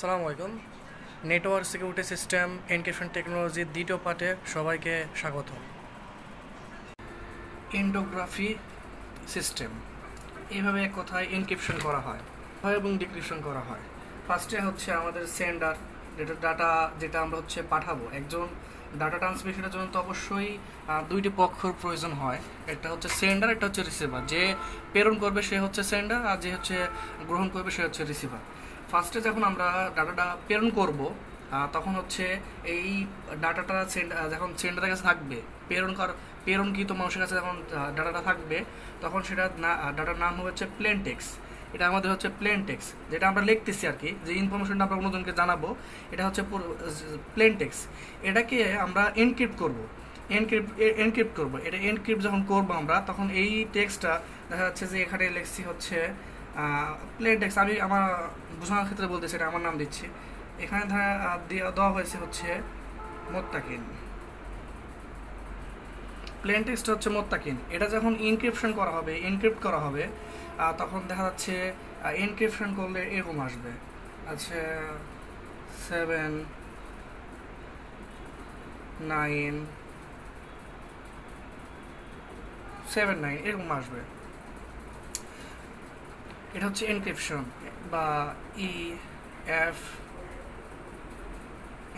সালাম আলাইকুম। Network security system encryption টেকনোলজির দ্বিতীয় পার্টে সবাইকে স্বাগত। ইন্ডোগ্রাফি সিস্টেম এইভাবে এক কথায় এনক্রিপশন করা হয় হয় এবং ডিক্রিপশন করা হয়। ফার্স্টে হচ্ছে আমাদের সেন্ডার যেটা ডাটা যেটা আমরা হচ্ছে পাঠাবো। একজন ডাটা ট্রান্সমিশনের জন্য তো অবশ্যই দুইটি পক্ষর প্রয়োজন হয়। একটা হচ্ছে সেন্ডার একটা হচ্ছে রিসিভার যে প্রেরণ করবে সে হচ্ছে সেন্ডার আর যে হচ্ছে গ্রহণ করবে সে হচ্ছে রিসিভার ফার্স্টে যখন আমরা ডাটাটা প্রেরণ করব তখন হচ্ছে এই ডাটাটা সেন্ড যখন সেন্ডারের কাছে থাকবে, প্রেরণ কর প্রেরণকৃত মানুষের কাছে যখন ডাটাটা থাকবে, তখন সেটা না ডাটার নাম হচ্ছে প্লেন টেক্স এটা আমাদের হচ্ছে প্লেন টেক্স যেটা আমরা লিখতেছি আর কি যে ইনফরমেশনটা আমরা অন্যজনকে জানাব, এটা হচ্ছে প্লেন টেক্স এটাকে আমরা এনক্রিপ্ট করব। এনক্রিপ্ট এনক্রিপ্ট করব। এটা এনক্রিপ্ট যখন করব আমরা, তখন এই টেক্সটটা দেখা যাচ্ছে যে এখানে লেখছি হচ্ছে প্লেন টেক্স আমি আমার বোঝানোর ক্ষেত্রে বলতেছি এটা আমার নাম দিচ্ছি। এখানে দেওয়া হয়েছে হচ্ছে মোত্তাকিন। প্লেন টেক্সট হচ্ছে মোত্তাকিন। এটা যখন ইনক্রিপশন করা হবে এনক্রিপ্ট করা হবে তখন দেখা যাচ্ছে এনক্রিপশন করলে এরকম আসবে। আচ্ছা সেভেন নাইন সেভেন নাইন এরকম আসবে। এটা হচ্ছে এনক্রিপশন বা ই এফ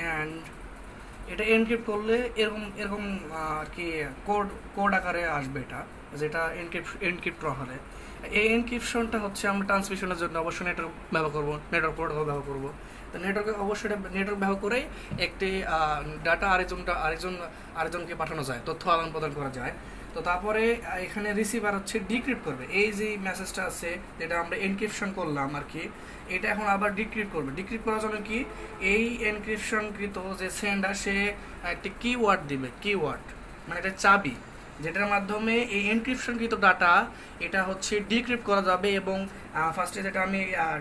অ্যান্ড এটা এনক্রিপ্ট করলে এরকম এরকম আর কি কোড কোড আকারে আসবে এটা, যেটা এনক্রিপ্ট এনক্রিপ্ট করা হলে এই এনক্রিপশনটা হচ্ছে আমরা ট্রান্সমিশনের জন্য অবশ্যই নেটওয়ার্ক ব্যবহার করব নেটওয়ার্ক প্রোটোকল ব্যবহার করব। তো নেটওয়ার্কে অবশ্যই নেটওয়ার্ক ব্যবহার করেই একটি ডাটা আরেকজনটা, আরেকজন, আরেকজনকে পাঠানো যায়, তথ্য আদান প্রদান করা যায়। তো তারপরে এখানে রিসিভার হচ্ছে ডিক্রিপ্ট করবে। এই যে মেসেজটা আছে, যেটা আমরা এনক্রিপশন করলাম আর কি, এটা এখন আবার ডিক্রিপ্ট করবে। ডিক্রিপ্ট করার জন্য কি? এই এনক্রিপশনকৃত যে সেন্ডার সে একটি কিওয়ার্ড দিবে কিওয়ার্ড মানে একটা চাবি। যেটার মাধ্যমে এই এনক্রিপশনকৃত ডাটা এটা হচ্ছে ডিক্রিপ্ট করা যাবে এবং ফার্স্টে যেটা আমি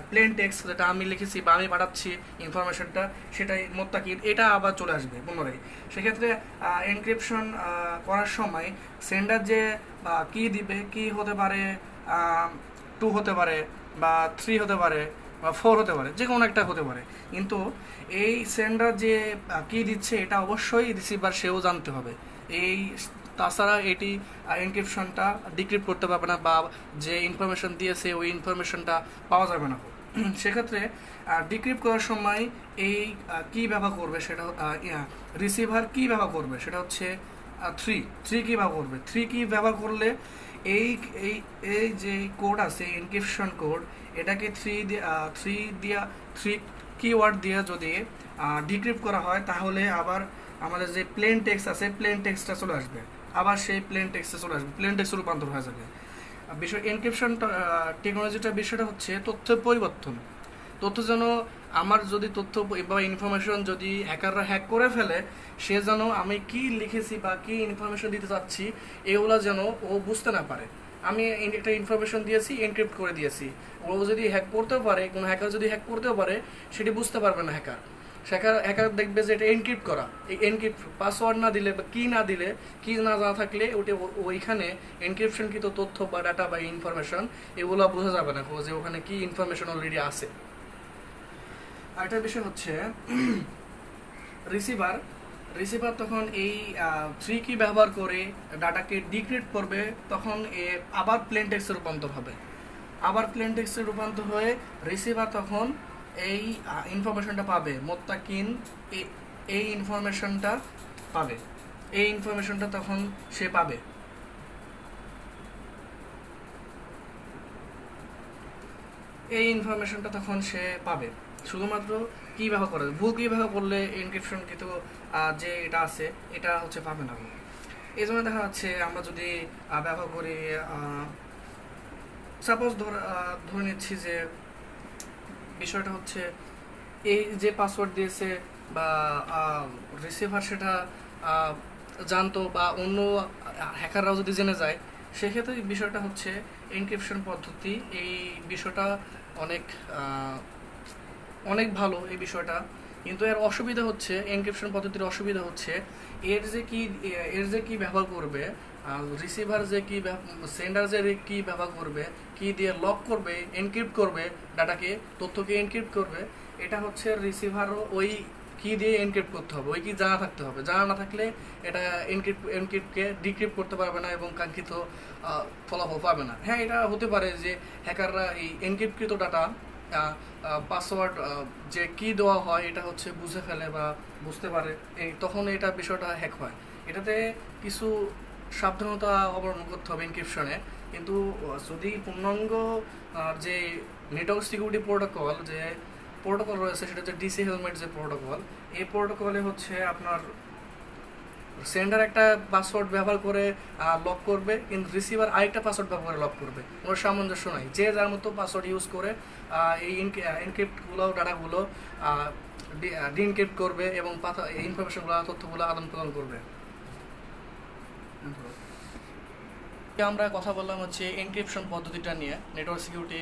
প্লেন টেক্সট যেটা আমি লিখেছি বা আমি পাঠাচ্ছি ইনফরমেশনটা সেটাই মোত্তাকিদ, এটা আবার চলে আসবে পুনরায়। সেক্ষেত্রে এনক্রিপশন করার সময় সেন্ডার যে কি দিবে, কি হতে পারে টু হতে পারে, বা থ্রি হতে পারে, বা ফোর হতে পারে যে কোনো একটা হতে পারে। কিন্তু এই সেন্ডার যে কি দিচ্ছে, এটা অবশ্যই রিসিভার সেও জানতে হবে। এই তাছাড়া এটি এনক্রিপশনটা ডিক্রিপ্ট করতে পারবে না বা যে ইনফরমেশন দিয়েছে, ওই ইনফরমেশনটা পাওয়া যাবে না। সেক্ষেত্রে ডিক্রিপ্ট করার সময় এই কি ব্যবহার করবে সেটা রিসিভার কি ব্যবহার করবে? সেটা হচ্ছে থ্রি থ্রি কি ব্যবহার করবে? থ্রি কি ব্যবহার করলে এই এই এই যে কোড আছে এনক্রিপশন কোড এটাকে থ্রি থ্রি দিয়া থ্রি কিওয়ার্ড দিয়ে যদি ডিক্রিপ্ট করা হয়, তাহলে আবার আমাদের যে প্লেন টেক্সট আছে প্লেন টেক্সটটা চলে আসবে। আবার সেই প্লেন টেক্সটে চলে আসবে। প্লেন টেক্সট রূপান্তর হয়ে যাবে। বিষয় এনক্রিপশন টেকনোলজিটার বিষয়টা হচ্ছে তথ্যের পরিবর্তন। তথ্য যেন আমার যদি তথ্য বা ইনফরমেশন যদি হ্যাকাররা হ্যাক করে ফেলে, সে যেন আমি কি লিখেছি বা কি ইনফরমেশন দিতে চাচ্ছি, এগুলো যেন ও বুঝতে না পারে। আমি একটা ইনফরমেশন দিয়েছি এনক্রিপ্ট করে দিয়েছি। ও যদি হ্যাক করতেও পারে, কোনো হ্যাকার যদি হ্যাক করতেও পারে, সেটি বুঝতে পারবে না হ্যাকার হ্যাকার হ্যাকার দেখবে যে এটা এনক্রিপ্ট করা। এই এনক্রিপ্ট পাসওয়ার্ড না দিলে বা কি না দিলে, কি না জানা থাকলে ওটা ওইখানে এনক্রিপশনকৃত তথ্য বা ডাটা বা ইনফরমেশন এগুলো বোঝা যাবে না যে ওখানে কি ইনফরমেশন অলরেডি আছে। আরেকটা বিষয় হচ্ছে রিসিভার রিসিভার তখন এই থ্রি কি ব্যবহার করে ডাটাকে ডিক্রিপ্ট করবে, তখন এ আবার প্লেন রূপান্তর হবে। আবার প্লেন রূপান্তর হয়ে রিসিভার তখন এই ইনফরমেশনটা পাবে। মোত্তাকিন এই ইনফরমেশনটা পাবে। এই ইনফরমেশনটা তখন সে পাবে। এই ইনফরমেশনটা তখন সে পাবে। শুধুমাত্র কি ব্যবহার করে? ভুল কি ব্যবহার করলে এনক্রিপশন কিন্তু যে এটা আছে, এটা হচ্ছে পাবে না। এই জন্য দেখা যাচ্ছে আমরা যদি ব্যবহার করি সাপোজ ধর ধরে নিচ্ছি যে বিষয়টা হচ্ছে এই যে পাসওয়ার্ড দিয়েছে বা রিসিভার সেটা জানতো বা অন্য হ্যাকাররাও যদি জেনে যায়, সেক্ষেত্রে বিষয়টা হচ্ছে এনক্রিপশন পদ্ধতি। এই বিষয়টা অনেক অনেক ভালো এই বিষয়টা। কিন্তু এর অসুবিধা হচ্ছে এনক্রিপশন পদ্ধতির অসুবিধা হচ্ছে, এর যে কি, এর যে কি ব্যবহার করবে রিসিভার যে কি সেন্ডার যে কি ব্যবহার করবে, কি দিয়ে লক করবে এনক্রিপ্ট করবে, ডাটাকে, তথ্যকে এনক্রিপ্ট করবে, এটা হচ্ছে রিসিভারও ওই কি দিয়ে এনক্রিপ্ট করতে হবে, ওই কি জানা থাকতে হবে। জানা না থাকলে এটা এনক্রিপ্ট এনক্রিপ্টকে ডিক্রিপ্ট করতে পারবে না এবং কাঙ্ক্ষিত ফলাফল পাবে না। হ্যাঁ এটা হতে পারে যে হ্যাকাররা এই এনক্রিপ্টকৃত ডাটা পাসওয়ার্ড যে কি দেওয়া হয় এটা হচ্ছে বুঝে ফেলে বা বুঝতে পারে। এই তখন এটা বিষয়টা হ্যাক হয়। এটাতে কিছু সাবধানতা অবলম্বন করতে হবে এনক্রিপশনে কিন্তু যদি পূর্ণাঙ্গ যে নেটওয়ার্ক সিকিউরিটি প্রোটোকল যে প্রোটোকল রয়েছে, সেটা হচ্ছে ডিসি হেলমেট যে প্রোটোকল এই প্রোটোকলে হচ্ছে আপনার সেন্ডার একটা পাসওয়ার্ড ব্যবহার করে লক করবে, কিন্তু রিসিভার আরেকটা পাসওয়ার্ড ব্যবহার করে লক করবে। কোনো সামঞ্জস্য নাই। যে যার মতো পাসওয়ার্ড ইউজ করে এই এনক্রিপ্টগুলো ডাটাগুলো ডিএনক্রিপ্ট করবে এবং ইনফরমেশনগুলো তথ্যগুলো আদান প্রদান করবে। আমরা কথা বললাম হচ্ছে এনক্রিপশন পদ্ধতিটা নিয়ে নেটওয়ার্ক সিকিউরিটি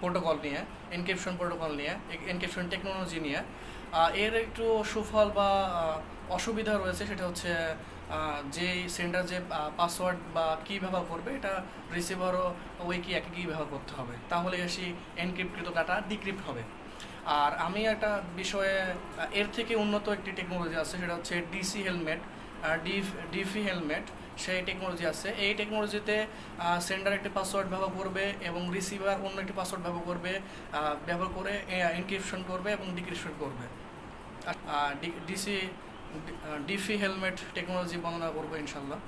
প্রোটোকল নিয়ে এনক্রিপশন প্রোটোকল নিয়ে এনক্রিপশন টেকনোলজি নিয়ে। এর একটু সুফল বা অসুবিধা রয়েছে, সেটা হচ্ছে যে সেন্ডার যে পাসওয়ার্ড বা কী ব্যবহার করবে, এটা রিসিভারও ওই কি একই কী ব্যবহার করতে হবে। তাহলে এসে এনক্রিপ্টকৃত ডাটা ডিক্রিপ্ট হবে। আর আমি একটা বিষয়ে এর থেকে উন্নত একটি টেকনোলজি আছে, সেটা হচ্ছে ডিসি হেলমেট ডিফ ডিফি হেলমেট সেই টেকনোলজি আছে। এই টেকনোলজিতে সেন্ডার একটি পাসওয়ার্ড ব্যবহার করবে এবং রিসিভার অন্য একটি পাসওয়ার্ড ব্যবহার করবে ব্যবহার করে ইনক্রিপশন করবে এবং ডিক্রিপশন করবে। ডিসি ডিফি হেলমেট টেকনোলজি বর্ণনা করব ইনশাল্লাহ